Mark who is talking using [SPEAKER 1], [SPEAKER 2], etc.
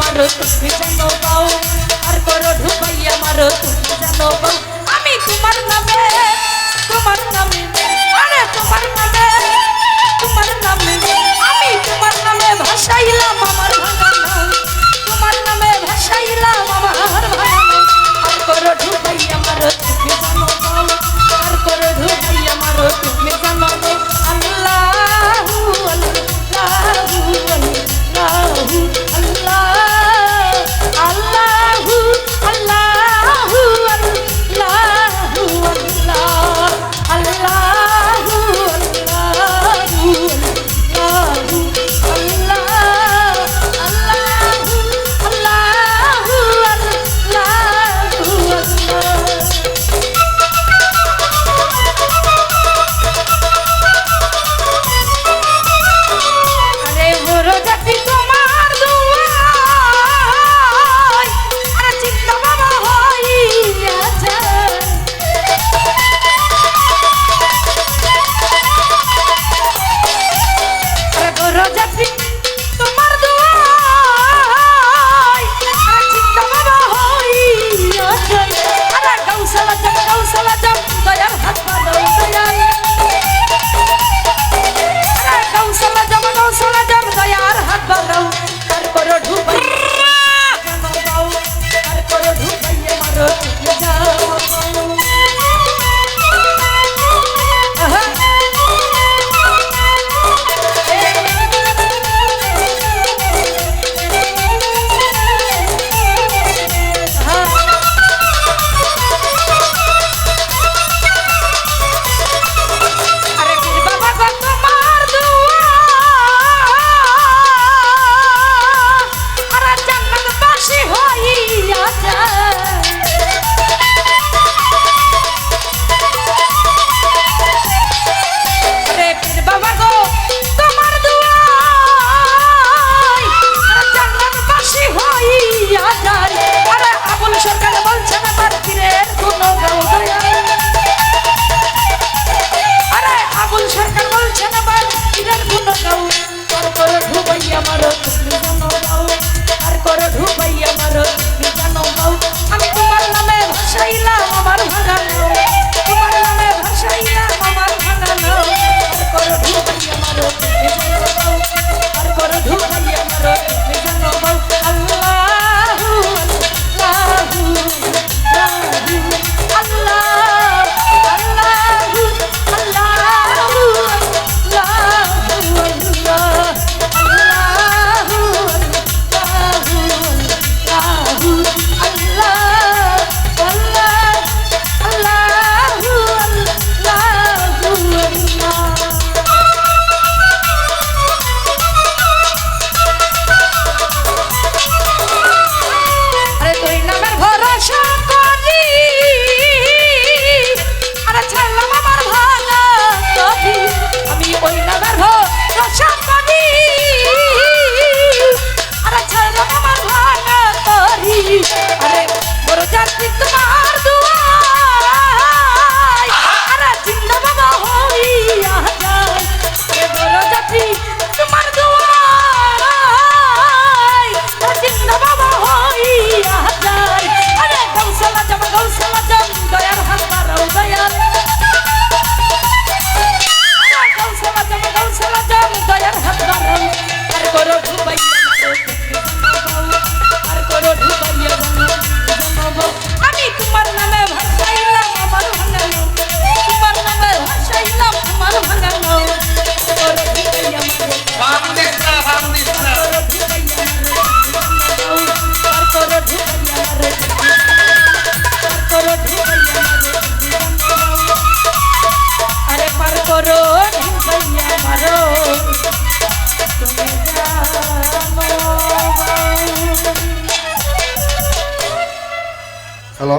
[SPEAKER 1] মারো, তুমি জানো পাও। আর করো ঢুকাইয়া মারো, তুমি জানো পাও। আমি তোমার নামে তোমার নামে তোমার
[SPEAKER 2] হ্যালো